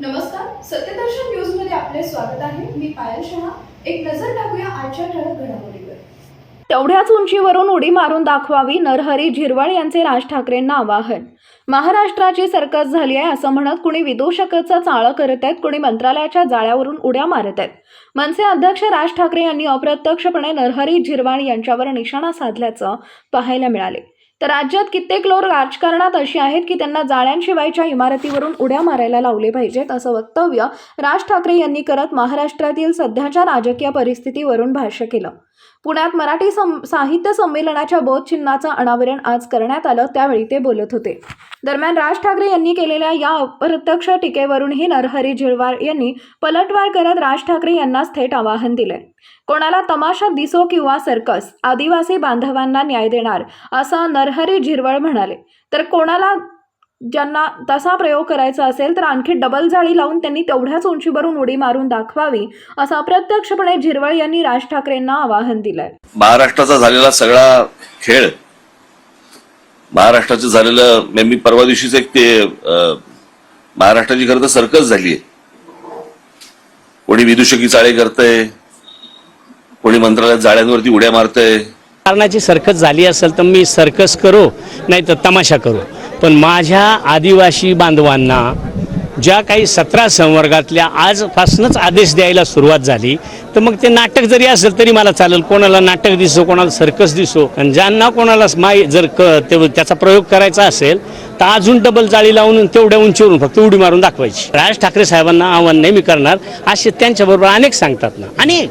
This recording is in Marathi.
नमस्कार सत्यदर्शन न्यूजमध्ये आपले स्वागत आहे. मी पायल शहा. एक नजर टाकूया आजच्या ठळक घडामोडीवर. तेवढ्याच उंचीवरून उडी मारून दाखवावी नरहरी झिरवळ यांचे राज ठाकरेंना आवाहन. महाराष्ट्राची सरकस झाली आहे असं म्हणत कुणी विदूषकाचं चाळं करत आहेत कुणी मंत्रालयाच्या जाळ्यावरून उड्या मारत आहेत. मनसे अध्यक्ष राज ठाकरे यांनी अप्रत्यक्षपणे नरहरी झिरवाळ यांच्यावर निशाणा साधल्याचं पाहायला मिळाले. तर राज्यात कित्येक लोक राजकारणात अशी आहेत की त्यांना जाळ्यांशिवायच्या इमारतीवरून उड्या मारायला लावले पाहिजेत असं वक्तव्य राज ठाकरे यांनी करत महाराष्ट्रातील सध्याच्या राजकीय परिस्थितीवरून भाष्य केलं. पुण्यात मराठी सं साहित्य संमेलनाच्या बोधचिन्हाचं अनावरण आज करण्यात आलं त्यावेळी ते बोलत होते. दरम्यान राज ठाकरे यांनी केलेल्या या अप्रत्यक्ष टीकेवरूनही नरहरी झिळवार यांनी पलटवार करत राज ठाकरे यांनाच थेट आवाहन दिलंय. कोणाला तमाशा दिसो किंवा सर्कस आदिवासी बांधवांना न्याय देणार असं नरहरी झिरवळ म्हणाले. तर कोणाला ज्यांना तसा प्रयोग करायचा असेल तर आणखी डबल जाळी लावून त्यांनी तेवढ्याच उंचीवरून उडी मारून दाखवावी असं अप्रत्यक्षपणे झिरवळ यांनी राज ठाकरेंना आवाहन दिलंय. महाराष्ट्राचा झालेला सगळा खेळ महाराष्ट्राचं झालेलं मे- मी परवा दिवशीच एक ते महाराष्ट्राची खरं तर सर्कस झालीय. कोणी विदुषकी चाळे करतंय कोणी मंत्रालयात जाळ्यांवरती उड्या मारतंय? कारणाची सरकस झाली असेल तर मी सर्कस करो नाही तर तमाशा करू. पण माझ्या आदिवासी बांधवांना ज्या काही सतरा संवर्गातल्या आजपासूनच आदेश द्यायला सुरुवात झाली तर मग ते नाटक जरी असेल तरी मला चालेल. कोणाला नाटक दिसो कोणाला सर्कस दिसो. आणि ज्यांना कोणाला माय जर क ते- त्याचा प्रयोग करायचा असेल तर अजून डबल जाळी लावून तेवढ्या उंचीवरून फक्त उडी मारून दाखवायची. राज ठाकरे साहेबांना आव्हान नाही मी करणार असे त्यांच्याबरोबर अनेक सांगतात ना. अनेक.